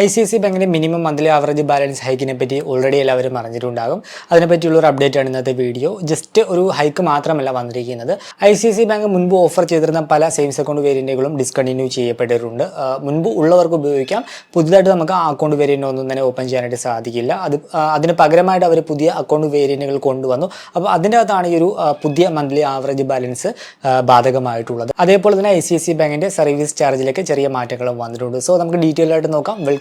I C C ബാങ്കിന്റെ minimum monthly average balance ഹൈക്കിനെ പറ്റി ഓൾറെഡി എല്ലാവരും അറിഞ്ഞിട്ടുണ്ടാകും. അതിനെപ്പറ്റിയുള്ള ഒരു അപ്ഡേറ്റ് ആണ് ഇന്നത്തെ വീഡിയോ ജസ്റ്റ് ഒരു ഹൈക്ക് മാത്രമല്ല വന്നിരിക്കുന്നത്. ഐ സി സി ബാങ്ക് മുൻപ് ഓഫർ ചെയ്തിരുന്ന പല സേവിങ്സ് അക്കൗണ്ട് വേരിയന്റുകളും ഡിസ്കണ്ടിന്യൂ ചെയ്യപ്പെട്ടിട്ടുണ്ട്. മുൻപ് ഉള്ളവർക്ക് ഉപയോഗിക്കാം. പുതുതായിട്ട് നമുക്ക് ആ അക്കൗണ്ട് വേരിയന്റ് ഒന്നും തന്നെ ഓപ്പൺ ചെയ്യാനായിട്ട് സാധിക്കില്ല. അത് അതിന് പകരമായിട്ട് അവർ പുതിയ അക്കൗണ്ട് വേരിയന്റുകൾ കൊണ്ടുവന്നു. അപ്പോൾ അതിന്റെ അകത്താണ് ഈ ഒരു പുതിയ മന്ത്ലി ആവറേജ് ബാലൻസ് ബാധകമായിട്ടുള്ളത്. അതേപോലെ തന്നെ ഐ സി സി ബാങ്കിന്റെ സർവീസ് ചാർജിലേക്ക് ചെറിയ മാറ്റങ്ങളും വന്നിട്ടുണ്ട്. സോ നമുക്ക് ഡീറ്റെയിൽ ആയിട്ട് നോക്കാം. വെൽക്കം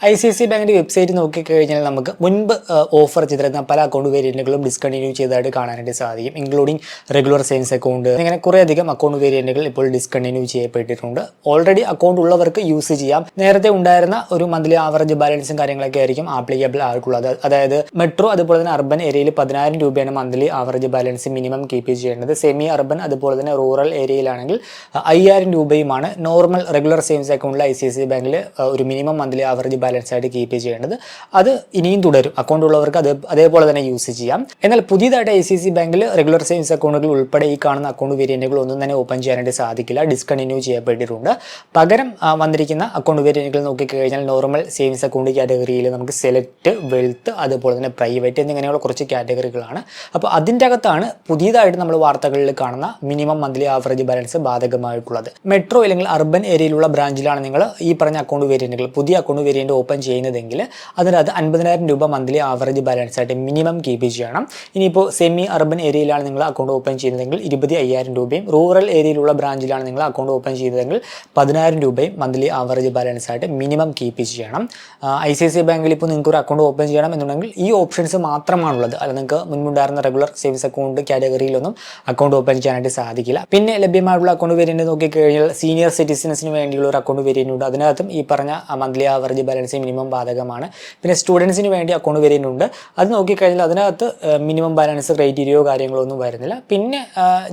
I C C ബാങ്കിന്റെ വെബ്സൈറ്റ് നോക്കിക്കഴിഞ്ഞാൽ നമുക്ക് മുൻപ് ഓഫർ ചെയ്തിരുന്ന പല അക്കൗണ്ട് വേരിയന്റുകളും ഡിസ്കണ്ടിന്യൂ ചെയ്തതായിട്ട് കാണാനായിട്ട് സാധിക്കും ഇൻക്ലൂഡിംഗ് റെഗുലർ സേവിങ്സ് അക്കൗണ്ട് ഇങ്ങനെ കുറേയധികം അക്കൗണ്ട് വേരിയന്റുകൾ ഇപ്പോൾ ഡിസ്കണ്ടിന്യൂ ചെയ്യപ്പെട്ടിട്ടുണ്ട്. ഓൾറെഡി അക്കൗണ്ട് ഉള്ളവർക്ക് യൂസ് ചെയ്യാം. നേരത്തെ ഉണ്ടായിരുന്ന ഒരു മന്ത്ലി ആവറേജ് ബാലൻസും കാര്യങ്ങളൊക്കെ ആയിരിക്കും ആപ്ലിക്കബിൾ ആയിട്ടുള്ളത്. അതായത് മെട്രോ അതുപോലെ തന്നെ അർബൻ ഏരിയയിൽ പതിനായിരം രൂപയാണ് monthly average balance minimum keep ചെയ്യേണ്ടത്. സെമി അർബൻ അതുപോലെ തന്നെ റൂറൽ ഏരിയയിലാണെങ്കിൽ അയ്യായിരം രൂപയുമാണ് നോർമൽ റെഗുലർ സേവിങ്സ് അക്കൗണ്ടിൽ ഐ സി സി ബാങ്കിൽ ഒരു മിനിമം മന്ത്ലി ആവറേജ് ബാലൻസ് ആയിട്ട് കീപ്പ് ചെയ്യേണ്ടത്. അത് ഇനിയും തുടരും. അക്കൗണ്ട് ഉള്ളവർക്ക് അത് അതേപോലെ തന്നെ യൂസ് ചെയ്യാം. എന്നാൽ പുതിയതായിട്ട് ഐ സി സി ബാങ്കിൽ റെഗുലർ സേവിങ്സ് അക്കൗണ്ടുകൾ ഉൾപ്പെടെ ഈ കാണുന്ന അക്കൗണ്ട് വേരിയന്റുകൾ ഒന്നും തന്നെ ഓപ്പൺ ചെയ്യാനായിട്ട് സാധിക്കില്ല. ഡിസ്കണ്ടിന്യൂ ചെയ്യപ്പെട്ടിട്ടുണ്ട്. പകരം വന്നിരിക്കുന്ന അക്കൗണ്ട് വേരിയന്റുകൾ നോക്കിക്കഴിഞ്ഞാൽ നോർമൽ സേവിങ്സ് അക്കൗണ്ട് കാറ്റഗറിയിൽ നമുക്ക് സെലക്ട് വെൽത്ത് അതുപോലെ തന്നെ പ്രൈവറ്റ് എന്നിങ്ങനെയുള്ള കുറച്ച് കാറ്റഗറികളാണ് അപ്പോൾ അതിന്റെ അകത്താണ് പുതിയതായിട്ട് നമ്മൾ വാർത്തകളിൽ കാണുന്ന മിനിമം മന്ത്ലി ആവറേജ് ബാലൻസ് ബാധകമായിട്ടുള്ളത്. മെട്രോ അല്ലെങ്കിൽ അർബൻ ഏരിയയിലുള്ള ബ്രാഞ്ചിലാണ് നിങ്ങൾ ഈ പറഞ്ഞ അക്കൗണ്ട് വേരിയന്റുകൾ പുതിയ അക്കൗണ്ട് വേരിയന്റ് ഓപ്പൺ ചെയ്യുന്നതെങ്കിൽ അതിനകത്ത് അൻപതിനായിരം രൂപ മന്ത്ലി ആവറേജ് ബാലൻസ് ആയിട്ട് മിനിമം കീപ്പ് ചെയ്യണം. ഇനിയിപ്പോൾ സെമി അർബൻ ഏരിയയിലാണ് നിങ്ങൾ അക്കൗണ്ട് ഓപ്പൺ ചെയ്യുന്നതെങ്കിൽ ഇരുപത്തി അയ്യായിരം രൂപയും റൂറൽ ഏരിയയിലുള്ള ബ്രാഞ്ചിലാണ് നിങ്ങൾ അക്കൗണ്ട് ഓപ്പൺ ചെയ്യുന്നതെങ്കിൽ പതിനായിരം രൂപയും മന്ത്ലി ആവറേജ് ബാലൻസ് ആയിട്ട് മിനിമം കീപ്പ് ചെയ്യണം. ഐ സി സി ബാങ്കിൽ ഇപ്പോൾ നിങ്ങൾക്ക് ഒരു അക്കൗണ്ട് ഓപ്പൺ ചെയ്യണം എന്നുണ്ടെങ്കിൽ ഈ ഓപ്ഷൻസ് മാത്രമാണുള്ളത്. അല്ല നിങ്ങൾക്ക് മുൻപുണ്ടായിരുന്ന റെഗുലർ സേവിങ്സ് അക്കൗണ്ട് കാറ്റഗറിയിലൊന്നും അക്കൗണ്ട് ഓപ്പൺ ചെയ്യാനായിട്ട് സാധിക്കില്ല. പിന്നെ ലഭ്യമായിട്ടുള്ള അക്കൗണ്ട് വേരിയന്റ് നോക്കിക്കഴിഞ്ഞാൽ സീനിയർ സിറ്റിസൺസിന് വേണ്ടിയുള്ള ഒരു അക്കൗണ്ട് വേരിയന്റ് ഉണ്ട്. അതിനകത്തും ഈ പറഞ്ഞ മന്ത്ലി ആവറേജ് ബാലൻസ് മിനിമം ബാധകമാണ്. പിന്നെ സ്റ്റുഡൻസിന് വേണ്ടി അക്കൗണ്ട് വരുന്നുണ്ട്. അത് നോക്കിക്കഴിഞ്ഞാൽ അതിനകത്ത് മിനിമം ബാലൻസ് ക്രൈറ്റീരിയോ കാര്യങ്ങളോ ഒന്നും വരുന്നില്ല. പിന്നെ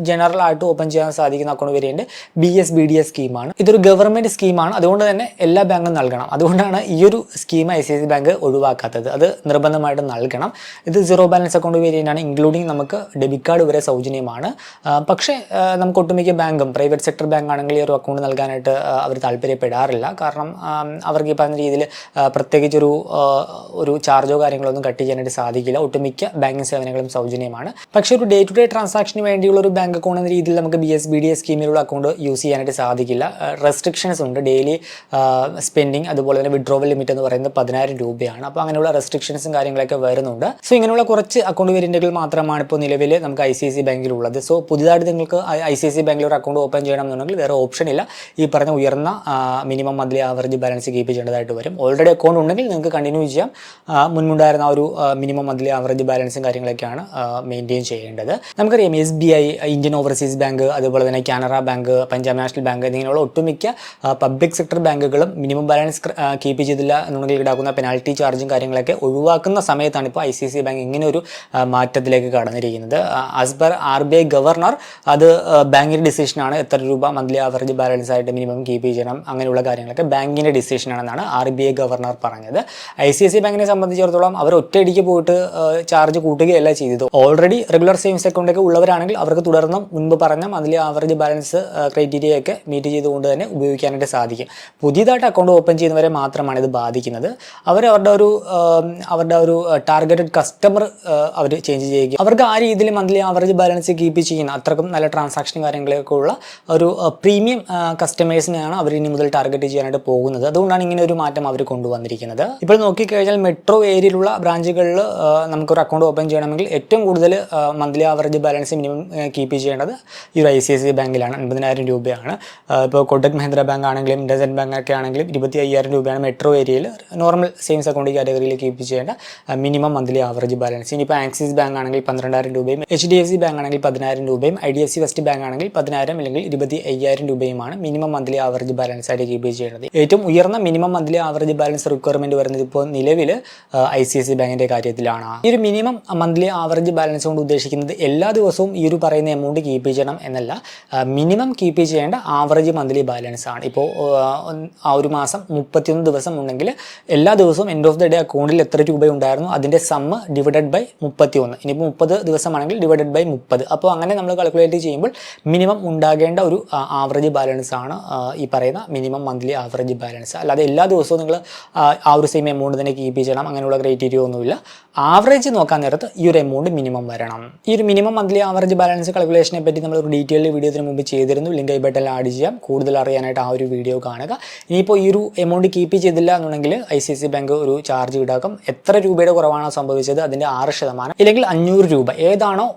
ജനറൽ ആയിട്ട് ഓപ്പൺ ചെയ്യാൻ സാധിക്കുന്ന account variant B S B D S സ്കീമാണ് ഇതൊരു ഗവൺമെന്റ് സ്കീമാണ് അതുകൊണ്ട് തന്നെ എല്ലാ ബാങ്കും നൽകണം. അതുകൊണ്ടാണ് ഈ ഒരു scheme I C I C bank ഒഴിവാക്കാത്തത്. അത് നിർബന്ധമായിട്ട് നൽകണം. ഇത് സീറോ ബാലൻസ് അക്കൗണ്ട് വേരിയന്റ് ആണ്. ഇൻക്ലൂഡിങ് നമുക്ക് ഡെബിറ്റ് കാർഡ് വരെ സൗജന്യമാണ്. പക്ഷേ നമുക്ക് ഒട്ടുമിക്ക ബാങ്കും പ്രൈവറ്റ് സെക്ടർ ബാങ്ക് ആണെങ്കിൽ ഈ ഒരു അക്കൗണ്ട് നൽകാനായിട്ട് അവർ താല്പര്യപ്പെടാറില്ല. കാരണം അവർക്ക് ഈ പറഞ്ഞ രീതിയിൽ പ്രത്യേകിച്ചൊരു ഒരു ചാർജോ കാര്യങ്ങളോ ഒന്നും കട്ട് ചെയ്യാനായിട്ട് സാധിക്കില്ല. ഒട്ടുമിക്ക ബാങ്കിങ് സേവനങ്ങളും സൗജന്യമാണ്. പക്ഷേ ഒരു ഡേ ടു ഡേ ട്രാൻസാക്ഷന് വേണ്ടിയുള്ള ഒരു ബാങ്ക് അക്കൗണ്ട് എന്ന രീതിയിൽ നമുക്ക് B S B D S സ്കീമിലുള്ള account use ചെയ്യാനായിട്ട് സാധിക്കില്ല. റെസ്ട്രിക്ഷൻസ് ഉണ്ട്. ഡെയിലി സ്പെൻഡിങ് അതുപോലെ തന്നെ വിഡ്രോവൽ ലിമിറ്റ് എന്ന് പറയുന്നത് പതിനായിരം രൂപയാണ്. അപ്പോൾ അങ്ങനെയുള്ള റെസ്ട്രിക്ഷൻസും കാര്യങ്ങളൊക്കെ വരുന്നുണ്ട്. സോ ഇങ്ങനെയുള്ള കുറച്ച് അക്കൗണ്ട് വേരിയന്റുകൾ മാത്രമാണ് ഇപ്പോൾ നിലവിൽ നമുക്ക് ഐ സി സി ബാങ്കിലുള്ളത്. സോ പുതിയതായിട്ട് നിങ്ങൾക്ക് ഐ സി സി ബാങ്കിൽ ഒരു അക്കൗണ്ട് ഓപ്പൺ ചെയ്യണം എന്നുണ്ടെങ്കിൽ വേറെ ഓപ്ഷൻ ഇല്ല. ഈ പറഞ്ഞ ഉയർന്ന minimum monthly average balance keep ചെയ്യേണ്ടതായിട്ട് വരും. ഓൾറെഡി അക്കൗണ്ട് ഉണ്ടെങ്കിൽ നിങ്ങൾക്ക് കണ്ടിന്യൂ ചെയ്യാം. മുൻപുണ്ടായിരുന്ന ഒരു മിനിമം മന്ത്ലി ആവറേജ് ബാലൻസും കാര്യങ്ങളൊക്കെയാണ് മെയിന്റെയിൻ ചെയ്യേണ്ടത്. നമുക്കറിയാം S B I Indian overseas bank അതുപോലെ തന്നെ Canara bank Punjab national bank എന്നിങ്ങനെയുള്ള ഒട്ടുമിക്ക പബ്ലിക് സെക്ടർ ബാങ്കുകളും മിനിമം ബാലൻസ് കീപ്പ് ചെയ്തില്ല എന്നുണ്ടെങ്കിൽ ഈടാക്കുന്ന പെനാൽറ്റി ചാർജും കാര്യങ്ങളൊക്കെ ഒഴിവാക്കുന്ന സമയത്താണ് ഇപ്പോൾ ഐ സി സി ബാങ്ക് ഇങ്ങനെ ഒരു മാറ്റത്തിലേക്ക് കടന്നിരിക്കുന്നത്. As per R B I governor അത് ബാങ്കിന്റെ ഡിസിഷനാണ് എത്ര രൂപ മന്ത്ലി ആവറേജ് ബാലൻസ് ആയിട്ട് മിനിമം കീപ്പ് ചെയ്യണം അങ്ങനെയുള്ള കാര്യങ്ങളൊക്കെ ബാങ്കിന്റെ ഡിസിഷനാണെന്നാണ് ആർ ബി ഐ ഗവർണർ പറഞ്ഞത്. ഐ സി ഐ സി ബാങ്കിനെ സംബന്ധിച്ചിടത്തോളം അവർ ഒറ്റയടിക്ക് പോയിട്ട് ചാർജ് കൂട്ടുകയല്ല ചെയ്തത്. ഓൾറെഡി റെഗുലർ സേവിങ്സ് അക്കൗണ്ടൊക്കെ ഉള്ളവരാണെങ്കിൽ അവർക്ക് തുടർന്നും മുൻപ് പറഞ്ഞ അതിലെ ആവറേജ് ബാലൻസ് ക്രൈറ്റീരിയയൊക്കെ മീറ്റ് ചെയ്തുകൊണ്ട് തന്നെ ഉപയോഗിക്കാനായിട്ട് സാധിക്കും. പുതിയതായിട്ട് അക്കൗണ്ട് ഓപ്പൺ ചെയ്യുന്നവരെ മാത്രമാണ് ഇത് ബാധിക്കുന്നത്. അവർ അവരുടെ ഒരു അവരുടെ ഒരു ടാർഗറ്റഡ് കസ്റ്റമർ അവർ ചേഞ്ച് ചെയ്യുക അവർക്ക് ആ രീതിയിൽ മന്ത്ലി ആവറേജ് ബാലൻസ് കീപ്പ് ചെയ്യുന്ന അത്രക്കും നല്ല ട്രാൻസാക്ഷൻ കാര്യങ്ങളൊക്കെ ഉള്ള ഒരു പ്രീമിയം കസ്റ്റമേഴ്സിനെയാണ് അവർ ഇനി മുതൽ ടാർഗറ്റ് ചെയ്യാനായിട്ട് പോകുന്നത്. അതുകൊണ്ടാണ് ഇങ്ങനെ ഒരു മാറ്റം അവർ കൊണ്ടുവന്നിരിക്കുന്നത്. ഇപ്പോൾ നോക്കിക്കഴിഞ്ഞാൽ മെട്രോ ഏരിയയിലുള്ള ബ്രാഞ്ചുകളിൽ നമുക്കൊരു അക്കൗണ്ട് ഓപ്പൺ ചെയ്യണമെങ്കിൽ ഏറ്റവും കൂടുതൽ monthly average balance minimum keep ചെയ്യേണ്ടത് ഈ ഒരു ഐ സി ഐ സി ബാങ്കിലാണ് അൻപതിനായിരം രൂപയാണ്. ഇപ്പോൾ കൊട്ടക് മഹീന്ദ്ര ബാങ്ക് ആണെങ്കിലും ഇൻഡസൻ ബാങ്ക് ഒക്കെ ആണെങ്കിലും ഇരുപത്തി അയ്യായിരം രൂപയാണ് മെട്രോ ഏരിയയിൽ നോർമൽ സേവിങ്സ് അക്കൗണ്ട് കാറ്റഗറിയിൽ കീപ്പ് ചെയ്യേണ്ട മിനിമം മന്ത്ലി ആവറേജ് ബാലൻസ് ഇനിയിപ്പോൾ ആക്സിസ് ബാങ്ക് ആണെങ്കിൽ പന്ത്രണ്ടായിരം രൂപയും H D F C bank ആണെങ്കിൽ പതിനായിരം രൂപയും I D F C first bank ആണെങ്കിൽ പതിനായിരം അല്ലെങ്കിൽ ഇരുപത്തി അയ്യായിരം രൂപയുമാണ് മിനിമം മന്ത്ലി ആവറേജ് ബാലൻസ് ആയിട്ട് കീപ്പ് ചെയ്യേണ്ടത്. ഏറ്റവും ഉയർന്ന minimum monthly average balance requirement വരുന്നത് ഇപ്പോൾ നിലവിൽ ഐ സി ഐ സി ബാങ്കിന്റെ കാര്യത്തിലാണ്. ഈ ഒരു മിനിമം മന്ത്ലി ആവറേജ് ബാലൻസ് കൊണ്ട് ഉദ്ദേശിക്കുന്നത് എല്ലാ ദിവസവും ഈ ഒരു പറയുന്ന എമൗണ്ട് കീപ്പ് ചെയ്യണം എന്നല്ല മിനിമം കീപ്പ് ചെയ്യേണ്ട ആവറേജ് മന്ത്ലി ബാലൻസ് ആണ്. ഇപ്പോൾ ആ ഒരു മാസം മുപ്പത്തിയൊന്ന് ദിവസം ഉണ്ടെങ്കിൽ എല്ലാ ദിവസവും എൻഡ് ഓഫ് ദി ഡേ അക്കൗണ്ടിൽ എത്ര രൂപ ഉണ്ടായിരുന്നു അതിന്റെ സമ്മ് ഡിവൈഡഡ് ബൈ മുപ്പത്തി ഒന്ന് ഇനിയിപ്പോൾ മുപ്പത് ദിവസമാണെങ്കിൽ ഡിവൈഡഡ് ബൈ മുപ്പത്. അപ്പോൾ അങ്ങനെ നമ്മൾ കാൽക്കുലേറ്റ് ചെയ്യുമ്പോൾ മിനിമം ഉണ്ടാകേണ്ട ഒരു ആവറേജ് ബാലൻസ് ആണ് ഈ പറയുന്ന മിനിമം മന്ത്ലി ആവറേജ് ബാലൻസ് അല്ലാതെ എല്ലാ ദിവസവും നിങ്ങൾ ആ ഒരു സെയിം എമൗണ്ട് തന്നെ കീപ്പ് ചെയ്യണം. അങ്ങനെയുള്ള ക്രൈറ്റീരിയ ഒന്നുമില്ല. ആവറേജ് നോക്കാൻ നേരത്ത് ഈ ഒരു എമൗണ്ട് മിനിമം വരണം. ഈ ഒരു മിനിമം മന്ത്ലി ആവറേജ് ബാലൻസ് കാൽക്കുലേഷനെ പറ്റി നമ്മൾ ഒരു ഡീറ്റെയിൽ വീഡിയോ ഇതിനു മുമ്പ് ചെയ്തിരുന്നു. ലിങ്ക് ഐ ബട്ടൺ ആഡ് ചെയ്യാം. കൂടുതൽ അറിയാനായിട്ട് ആ ഒരു വീഡിയോ കാണുക. ഇനിയിപ്പോൾ ഈ ഒരു എമൗണ്ട് കീപ്പ് ചെയ്തില്ല എന്നുണ്ടെങ്കിൽ ഐ സി സി ബാങ്ക് ഒരു ചാർജ് ഈടാക്കും. എത്ര രൂപയുടെ കുറവാണോ സംഭവിച്ചത്? അതിന്റെ ആറ് ശതമാനം ഇല്ലെങ്കിൽ അഞ്ഞൂറ് രൂപ. ഏതാണോ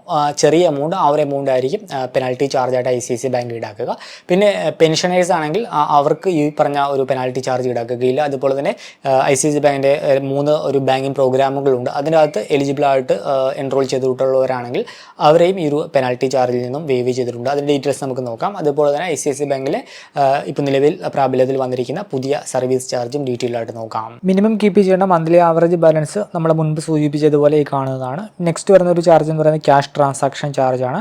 ചെറിയ എമൗണ്ട് ആ ഒരു എമൗണ്ട് ആയിരിക്കും പെനാൽറ്റി ചാർജ് ആയിട്ട് ഐ സി സി ബാങ്ക് ഈടാക്കുക. പിന്നെ പെൻഷനേഴ്സ് ആണെങ്കിൽ അവർക്ക് ഈ പറഞ്ഞ ഒരു പെനാൽറ്റി ചാർജ് ഈടാക്കുകയില്ല. അതുപോലെ തന്നെ ഐ സി സി ബാങ്കിന്റെ മൂന്ന് ഒരു ബാങ്കിങ് പ്രോഗ്രാമുകളുണ്ട്. അതിനകത്ത് എലിജിബിൾ ആയിട്ട് എൻറോൾ ചെയ്തിട്ടുള്ളവരാണെങ്കിൽ അവരെയും ഈ ഒരു പെനാൽറ്റി ചാർജിൽ നിന്നും വേവ് ചെയ്തിട്ടുണ്ട്. അതിന്റെ ഡീറ്റെയിൽസ് നമുക്ക് നോക്കാം. അതുപോലെ തന്നെ ഐ സി സി ബാങ്കിലെ ഇപ്പോൾ നിലവിൽ പ്രാബല്യത്തിൽ വന്നിരിക്കുന്ന പുതിയ സർവീസ് ചാർജും ഡീറ്റെയിൽ ആയിട്ട് നോക്കാം. മിനിമം കീപ്പ് ചെയ്യേണ്ട മന്ത്ലി ആവറേജ് ബാലൻസ് നമ്മൾ മുൻപ് സൂചിപ്പിച്ചതുപോലെ ഈ കാണുന്നതാണ്. നെക്സ്റ്റ് വരുന്ന ഒരു ചാർജ് എന്ന് പറയുന്നത് ക്യാഷ് ട്രാൻസാക്ഷൻ ചാർജാണ്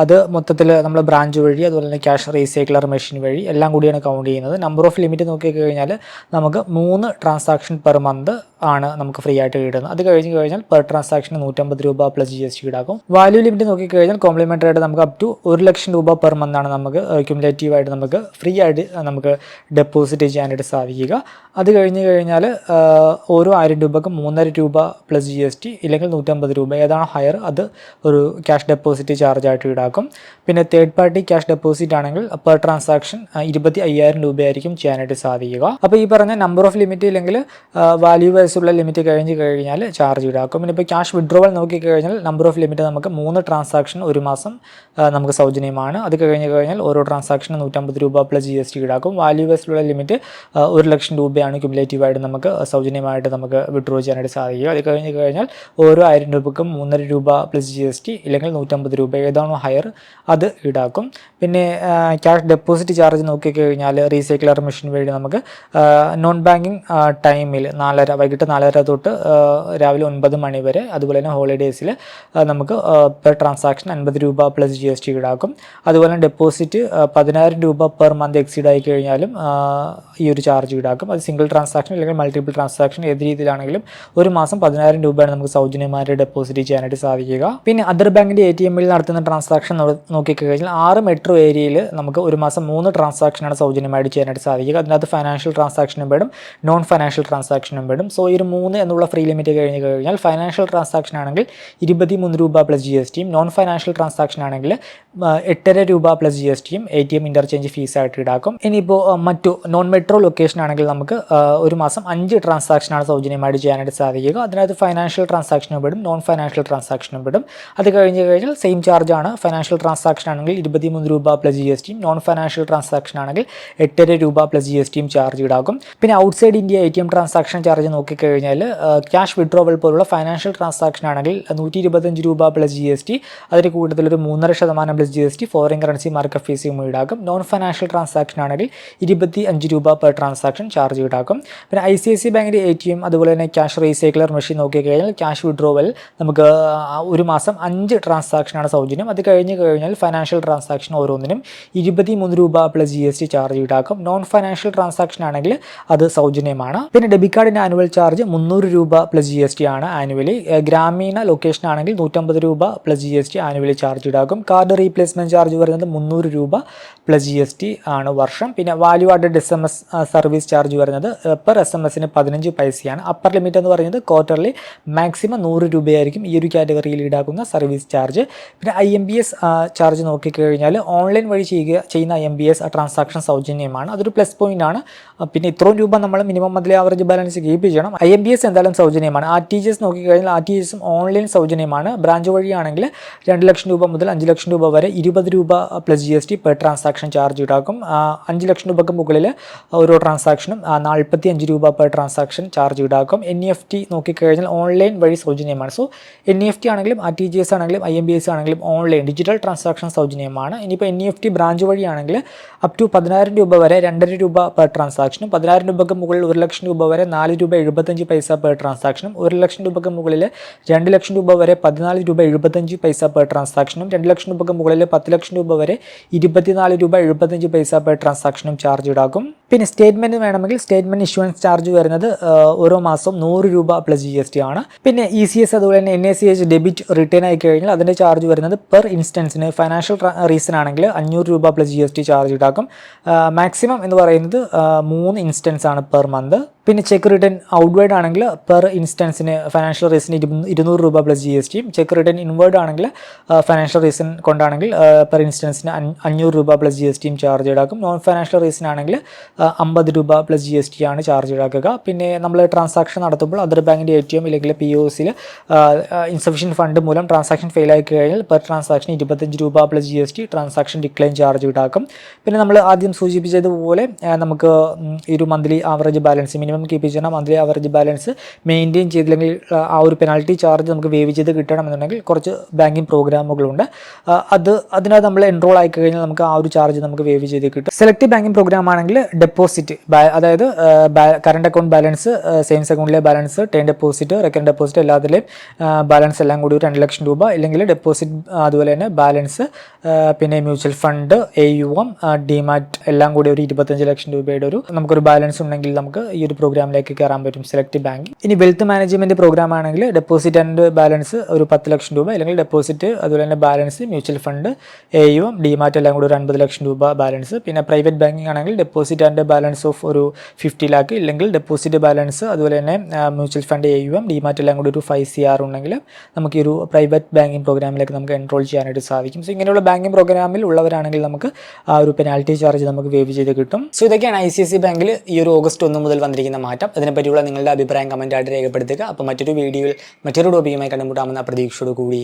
അത് മൊത്തത്തിൽ നമ്മൾ ബ്രാഞ്ച് വഴി അതുപോലെ തന്നെ ക്യാഷ് റീസൈക്ലർ മെഷീൻ വഴി എല്ലാം കൂടിയാണ് കൗണ്ട് ചെയ്യുന്നത്. നമ്പർ ഓഫ് ലിമിറ്റ് നോക്കിക്കഴിഞ്ഞാൽ നമുക്ക് മൂന്ന് ട്രാൻസാക്ഷൻ പെർ മന്ത് ആണ് നമുക്ക് ഫ്രീ ആയിട്ട് കിട്ടുന്നത്. അത് കഴിഞ്ഞ് കഴിഞ്ഞാൽ പെർ ട്രാൻസാക്ഷൻ നൂറ്റമ്പത് രൂപ പ്ലസ് ജി എസ് ടി ഈടാക്കും. വാല്യൂ ലിമിറ്റ് നോക്കിക്കഴിഞ്ഞാൽ കോംപ്ലിമെന്ററി ആയിട്ട് നമുക്ക് അപ് ടു ഒരു ലക്ഷം രൂപ പെർ മന്ത് ആണ് നമുക്ക് ക്യുമുലേറ്റീവ് ആയിട്ട് നമുക്ക് ഫ്രീ ആയിട്ട് നമുക്ക് ഡെപ്പോസിറ്റ് ചെയ്യാനായിട്ട് സാധിക്കുക. അത് കഴിഞ്ഞ് കഴിഞ്ഞാൽ ഓരോ ആയിരം രൂപക്ക് മൂന്നര രൂപ പ്ലസ് ജി എസ് ടി ഇല്ലെങ്കിൽ നൂറ്റമ്പത് രൂപ. ഏതാണ് ഹയർ അത് ഒരു ക്യാഷ് ഡെപ്പോസിറ്റ് ചാർജ് ആയിട്ട് ഈടാക്കും. പിന്നെ തേർഡ് പാർട്ടി ക്യാഷ് ഡെപ്പോസിറ്റ് ആണെങ്കിൽ പെർ ട്രാൻസാക്ഷൻ ഇരുപത്തി അയ്യായിരം രൂപയായിരിക്കും ചെയ്യാനായിട്ട് സാധിക്കുക. അപ്പോൾ ഈ പറഞ്ഞ നമ്പർ ഓഫ് ലിമിറ്റ് ഇല്ലെങ്കിൽ വാല്യൂ വൈസ് ഉള്ള ലിമിറ്റ് കഴിഞ്ഞ് കഴിഞ്ഞാൽ ചാർജ് ഈടാക്കും പിന്നെ ഇപ്പോൾ ക്യാഷ് വിഡ്രോവൽ നോക്കിക്കഴിഞ്ഞാൽ നമ്പർ ഓഫ് ലിമിറ്റ് നമുക്ക് മൂന്ന് ട്രാൻസാക്ഷൻ ഒരു മാസം നമുക്ക് സൗജന്യമാണ്. അത് കഴിഞ്ഞ് കഴിഞ്ഞാൽ ഓരോ ട്രാൻസാക്ഷന് നൂറ്റമ്പത് രൂപ പ്ലസ് ജി എസ് ടി ഈടാക്കും. വാല്യൂ വൈസിലുള്ള ലിമിറ്റ് ഒരു ലക്ഷം രൂപയാണ് ക്യുമുലേറ്റീവായിട്ട് നമുക്ക് സൗജന്യമായിട്ട് നമുക്ക് വിഡ്രോ ചെയ്യാനായിട്ട് സാധിക്കുക. അത് കഴിഞ്ഞ് കഴിഞ്ഞാൽ ഓരോ ആയിരം രൂപക്കും മൂന്നര രൂപ പ്ലസ് ജി എസ് ടി ഇല്ലെങ്കിൽ നൂറ്റമ്പത് രൂപ ഏതാണോ ഹയർ അത് ഈടാക്കും. പിന്നെ ക്യാഷ് ഡെപ്പോസിറ്റ് ചാർജ് നോക്കിക്കഴിഞ്ഞാൽ റീസൈക്ലർ മെഷീൻ വഴി നമുക്ക് നോൺ ബാങ്കിങ് ടൈമിൽ നാലര വൈകിട്ട് നാലര തൊട്ട് രാവിലെ ഒൻപത് മണി വരെ അതുപോലെ തന്നെ ഹോളിഡേയ്സിൽ നമുക്ക് പെർ ട്രാൻസാക്ഷൻ അൻപത് രൂപ പ്ലസ് ജി എസ് ടി ഈടാക്കും. അതുപോലെ ഡെപ്പോസിറ്റ് പതിനായിരം രൂപ പെർ മന്ത് എക്സീഡ് ആയി കഴിഞ്ഞാലും ഈ ഒരു ചാർജ് ഈടാക്കും. അത് സിംഗിൾ ട്രാൻസാക്ഷൻ അല്ലെങ്കിൽ മൾട്ടിപ്പിൾ ട്രാൻസാക്ഷൻ ഏത് രീതിയിലാണെങ്കിലും ഒരു മാസം പതിനായിരം രൂപയാണ് നമുക്ക് സൗജന്യമായിട്ട് ഡെപ്പോസിറ്റ് ചെയ്യാനായിട്ട് സാധിക്കുക. പിന്നെ അതർ ബാങ്കിന്റെ എ ടി എമ്മിൽ നടത്തുന്ന ട്രാൻസാക്ഷൻ നോക്കിക്കഴിഞ്ഞാൽ ആറ് മെട്രോ ഏരിയയിൽ നമുക്ക് ഒരു മാസം മൂന്ന് ട്രാൻസാക്ഷനാണ് സൗജന്യമായിട്ട് ചെയ്യാനായിട്ട് സാധിക്കുക. അതിനകത്ത് ഫൈനാൻഷ്യൽ ട്രാൻസാക്ഷനും പെടും നോൺ ഫൈനാൻഷ്യൽ ട്രാൻസാക്ഷനും പെടും. സോ ഈ ഒരു മൂന്ന് എന്നുള്ള ഫ്രീ ലിമിറ്റ് കഴിഞ്ഞ് കഴിഞ്ഞാൽ ഫൈനാൻഷ്യൽ ട്രാൻസാക്ഷൻ ആണെങ്കിൽ ഇരുപത്തി മൂന്ന് രൂപ പ്ലസ് ജി എസ് ടിയും നോൺ ഫൈനാൻഷ്യൽ ട്രാൻസാക്ഷൻ ആണെങ്കിൽ എട്ടര രൂപ പ്ലസ് ജി എസ് ടിയും എ ടി എം ഇന്റർചേഞ്ച് ഫീസായിട്ട് ഈടാക്കും. ഇനിയിപ്പോൾ മറ്റു നോൺ മെട്രോ ലൊക്കേഷൻ ആണെങ്കിൽ നമുക്ക് ഒരു മാസം അഞ്ച് ട്രാൻസാക്ഷനാണ് സൗജന്യമായിട്ട് ചെയ്യാനായിട്ട് സാധിക്കുക. അതിനകത്ത് ഫൈനാൻഷ്യൽ ട്രാൻസാക്ഷനും പെടും നോൺ ഫൈനാൻഷ്യൽ ട്രാൻസാക്ഷനും പെടും. അത് കഴിഞ്ഞ് കഴിഞ്ഞാൽ സെയിം ചാർജ് ആണ്. ഫൈനാൻഷ്യൽ ട്രാൻസാക്ഷൻ ആണെങ്കിൽ ഇരുപത്തിമൂന്ന് രൂപ പ്ലസ് ജി എസ് ടിയും നോൺ ഫൈനാൻഷ്യൽ ട്രാൻസാക്ഷൻ ആണെങ്കിൽ എട്ടര രൂപ പ്ലസ് ജി എസ് ടിയും ചാർജ് ഈടാക്കും. പിന്നെ outside India A T M transaction charge നോക്കിക്കഴിഞ്ഞാൽ ക്യാഷ് വിഡ്രോവൽ പോലുള്ള ഫൈനാൻഷ്യൽ ട്രാൻസാക്ഷൻ ആണെങ്കിൽ നൂറ്റി ഇരുപത്തഞ്ച് രൂപ പ്ലസ് ജി എസ് ടി അതിന് കൂടുതൽ ഒരു മൂന്നര ശതമാനം plus G S T foreign currency market ഫീസും ഈടാക്കും. നോൺ ഫൈനാൻഷ്യൽ ട്രാൻസാക്ഷൻ ആണെങ്കിൽ ഇരുപത്തി അഞ്ച് രൂപ പെർ ട്രാൻസാക്ഷൻ ചാർജ് ഈടാക്കും. പിന്നെ ഐ സി ഐ സി ബാങ്കിന്റെ എ ടി എം അതുപോലെ തന്നെ ക്യാഷ് റീസൈക്ലർ മെഷീൻ നോക്കിക്കഴിഞ്ഞാൽ ക്യാഷ് വിഡ്രോവൽ നമുക്ക് ഒരു മാസം അഞ്ച് ട്രാൻസാക്ഷനാണ് സൗജന്യം. അത് കഴിഞ്ഞ് കഴിഞ്ഞാൽ ഫൈനാൻഷ്യൽ ട്രാൻസാക്ഷൻ ഓരോന്നിനും ഇരുപത്തി മൂന്ന് രൂപ plus G S T charge ഈടാക്കും. നോൺ ഫൈനാൻഷ്യൽ ട്രാൻസാക്ഷൻ ആണെങ്കിൽ അത് സൗജന്യമാണ് പിന്നെ ഡെബിറ്റ് കാർഡിന്റെ ആനുവൽ ചാർജ് മുന്നൂറ് രൂപ പ്ലസ് ജി എസ് ടി ആണ് ആനുവലി ഗ്രാമീണ ലൊക്കേഷൻ ആണെങ്കിൽ നൂറ്റമ്പത് രൂപ plus G S T annually charge ഈടാക്കും കാർഡ് റീപ്ലേസ്മെന്റ് ചാർജ് വരുന്നത് മുന്നൂറ് രൂപ പ്ലസ് ജി എസ് ടി ആണ് വർഷം. പിന്നെ value added S M S service charge വരുന്നത് പെർ എസ് എം എസിന് പതിനഞ്ച് പൈസയാണ്. അപ്പർ ലിമിറ്റ് എന്ന് പറയുന്നത് ക്വാർട്ടർലി മാക്സിമം നൂറ് രൂപയായിരിക്കും ഈ ഒരു കാറ്റഗറിയിൽ ഈടാക്കുന്ന സർവീസ് ചാർജ് പിന്നെ I M B S charge നോക്കിക്കഴിഞ്ഞാൽ ഓൺലൈൻ വഴി ചെയ്യുക ചെയ്യുന്ന I M B S transaction സൗജന്യമാണ്. അതൊരു പ്ലസ് പോയിന്റ് ആണ്. പിന്നെ ഇത്രയും രൂപ നമ്മൾ minimum monthly average balance keep ചെയ്യണം. ഐ എം ബി എസ് എന്തായാലും സൗജന്യമാണ്. ആർ ടി ജി എസ് നോക്കിക്കഴിഞ്ഞാൽ ആർ ടി ജി എസും ഓൺലൈൻ സൗജന്യമാണ്. ബ്രാഞ്ച് വഴിയാണെങ്കിൽ രണ്ട് ലക്ഷം രൂപ മുതൽ അഞ്ച് ലക്ഷം രൂപ വരെ ഇരുപത് രൂപ plus G S T per transaction charge ഈടാക്കും അഞ്ച് ലക്ഷം രൂപയ്ക്ക് മുകളിൽ ഓരോ ട്രാൻസാക്ഷനും നാൽപ്പത്തി അഞ്ച് രൂപ പെർ ട്രാൻസാക്ഷൻ ചാർജ് ഈടാക്കും എൻ ഇ എഫ് ടി നോക്കിക്കഴിഞ്ഞാൽ ഓൺലൈൻ വഴി സൗജന്യമാണ്. So N E F T ആണെങ്കിലും ആർ ടി ജി എസ് ആണെങ്കിലും ഐ എം ബി എസ് ആണെങ്കിലും ഓൺലൈൻ ഡിജിറ്റൽ ട്രാൻസാക്ഷൻ സൗജന്യമാണ്. ഇനിയിപ്പോൾ N E F T branch വഴിയാണെങ്കിൽ up to പതിനായിരം രൂപ വരെ രണ്ടര രൂപ പെർ ട്രാൻസാക്ഷനും പതിനായിരം രൂപയ്ക്ക് മുകളിൽ ഒരു ലക്ഷം രൂപ വരെ നാല് രൂപ എഴുപത്തഞ്ച് പൈസ പെർ ട്രാൻസാക്ഷനും ഒരു ലക്ഷം രൂപയ്ക്ക് മുകളിൽ രണ്ട് ലക്ഷം രൂപ വരെ പതിനാല് രൂപ എഴുപത്തഞ്ച് പൈസ പെർ ട്രാൻസാക്ഷനും രണ്ട് ലക്ഷം രൂപയ്ക്ക് മുകളിൽ പത്ത് ലക്ഷം രൂപ വരെ ഇരുപത്തിനാല് രൂപ എഴുപത്തഞ്ച് പൈസ പെർ ട്രാൻസാക്ഷനും ചാർജ് ഈടാക്കും പിന്നെ സ്റ്റേറ്റ്മെന്റ് വേണമെങ്കിൽ സ്റ്റേറ്റ്മെന്റ് ഇഷ്യൂവൻസ് ചാർജ് വരുന്നത് ഓരോ മാസം നൂറ് രൂപ പ്ലസ് ജി എസ് ടി ആണ്. പിന്നെ ഇ സി എസ് അതുപോലെ തന്നെ N A C H debit return ആയി കഴിഞ്ഞാൽ അതിന്റെ ചാർജ് വരുന്നത് പെർ ഇൻസ്റ്റൻസിന് ഫൈനാൻഷ്യൽ റീസൺ ആണെങ്കിൽ അഞ്ഞൂറ് രൂപ plus G S T charge ഈടാക്കും മാക്സിമം എന്ന് പറയുന്നത് മൂന്ന് ഇൻസ്റ്റൻസ് ആണ് പെർ മന്ത് പിന്നെ ചെക്ക് റിട്ടേൺ ഔട്ട്വേർഡ് ആണെങ്കിൽ പെർ ഇൻസ്റ്റൻസിന് ഫൈനാൻഷ്യൽ റീസൺ ഇരുന്നൂറ് രൂപ പ്ലസ് ജി എസ് ടിയും ചെക്ക് റിട്ടേൺ ഇൻവേർഡ് ആണെങ്കിൽ ഫൈനാൻഷ്യൽ റീസൺ കൊണ്ടാണെങ്കിൽ പെർ ഇൻസ്റ്റൻസിന് അഞ്ഞൂറ് രൂപ പ്ലസ് ജി എസ് ടിയും ചാർജ് ഈടാക്കും. നോൺ ഫൈനാൻഷ്യൽ റീസൺ ആണെങ്കിൽ അമ്പത് രൂപ പ്ലസ് ജി എസ് ടി ആണ് ചാർജ് ഈടാക്കുക. പിന്നെ നമ്മൾ ട്രാൻസാക്ഷൻ നടത്തുമ്പോൾ അതർ ബാങ്കിന്റെ എ ടി എം ഇല്ലെങ്കിൽ പി ഒ സിയിൽ ഇൻസഫിഷ്യൻ ഫണ്ട് മൂലം ട്രാൻസാക്ഷൻ ഫെയിൽ ആയി കഴിഞ്ഞാൽ പെർ ട്രാൻസാക്ഷൻ ഇരുപത്തഞ്ച് രൂപ plus G S T transaction decline charge ഈടാക്കും. പിന്നെ നമ്മൾ ആദ്യം സൂചിപ്പിച്ചതുപോലെ നമുക്ക് ഈ ഒരു monthly average balance minimum keep ചെയ്യണം മന്ത്ലി അവറേജ് ബാലൻസ് മെയിന്റെയിൻ ചെയ്തില്ലെങ്കിൽ ആ, ആ ഒരു പെനാൽറ്റി ചാർജ് നമുക്ക് വേവ് ചെയ്ത് കിട്ടണമെന്നുണ്ടെങ്കിൽ കുറച്ച് ബാങ്കിങ് പ്രോഗ്രാമുകളുണ്ട് അത് അതിനകത്ത് നമ്മൾ എൻറോൾ ആയി കഴിഞ്ഞാൽ നമുക്ക് ആ ഒരു ചാർജ് നമുക്ക് വേവ് ചെയ്ത് കിട്ടും. സെലക്റ്റീവ് ബാങ്കിങ് പ്രോഗ്രാം ആണെങ്കിൽ ഡെപ്പോസിറ്റ് അതായത് കറണ്ട് അക്കൗണ്ട് ബാലൻസ് സേവിങ്സ് അക്കൗണ്ടിലെ balance term deposit recurring deposit എല്ലാത്തിലെയും balance എല്ലാം കൂടി ഒരു രണ്ട് ലക്ഷം രൂപ ഇല്ലെങ്കിൽ ഡെപ്പോസിറ്റ് അതുപോലെ തന്നെ ബാലൻസ് പിന്നെ mutual fund A U M demat എല്ലാം കൂടി ഒരു ഇരുപത്തഞ്ച് ലക്ഷം രൂപയുടെ ഒരു നമുക്കൊരു ബാലൻസ് ഉണ്ടെങ്കിൽ നമുക്ക് ഈ ഒരു പ്രോഗ്രാമിലേക്ക് കയറാൻ പറ്റും. സെലക്ട് ബാങ്ക് ഇനി വെൽത്ത് മാനേജ്മെന്റ് പ്രോഗ്രാം ആണെങ്കിൽ ഡെപ്പോസിറ്റ് ആൻഡ് ബാലൻസ് ഒരു പത്ത് ലക്ഷം രൂപ അല്ലെങ്കിൽ ഡെപ്പോസിറ്റ് അതുപോലെ തന്നെ balance mutual fund A U M demat എല്ലാം കൂടി ഒരു അൻപത് ലക്ഷം രൂപ ബാലൻസ് പിന്നെ പ്രൈവറ്റ് ബാങ്കിങ് ആണെങ്കിൽ ഡെപ്പോസിറ്റ് ആൻഡ് ബാലൻസ് ഓഫ് ഒരു ഫിഫ്റ്റി ലാക്ക് ഇല്ലെങ്കിൽ ഡെപ്പോസിറ്റ് ബാലൻസ് അതുപോലെ തന്നെ mutual fund A U M demat എല്ലാം കൂടി ഒരു ഫൈവ് സി ആർ ഉണ്ടെങ്കിൽ നമുക്ക് ഈ ഒരു പ്രൈവറ്റ് ബാങ്കിങ് പ്രോഗ്രാമിലേക്ക് നമുക്ക് എൻറോൾ ചെയ്യാനായിട്ട് സാധിക്കും. സോ ഇങ്ങനെയുള്ള ബാങ്കിങ് പ്രോഗ്രാമിൽ ഉള്ളവരാണെങ്കിൽ നമുക്ക് ആ ഒരു പെനാൽറ്റി ചാർജ് നമുക്ക് വേവ് ചെയ്ത് കിട്ടും. സോ ഇതൊക്കെയാണ് ഐ സി സി ബാങ്കിൽ ഈ ഒരു ഓഗസ്റ്റ് ഒന്ന് മുതൽ വന്നിരിക്കുന്ന മാറ്റം. ഇതിനെപ്പറ്റിയുള്ള നിങ്ങളുടെ അഭിപ്രായം കമന്റായിട്ട് രേഖപ്പെടുത്തുക. അപ്പോൾ മറ്റൊരു വീഡിയോയിൽ മറ്റൊരു ടോപ്പിക്കുമായി കണ്ടുമുട്ടാമെന്ന പ്രതീക്ഷയോട് കൂടി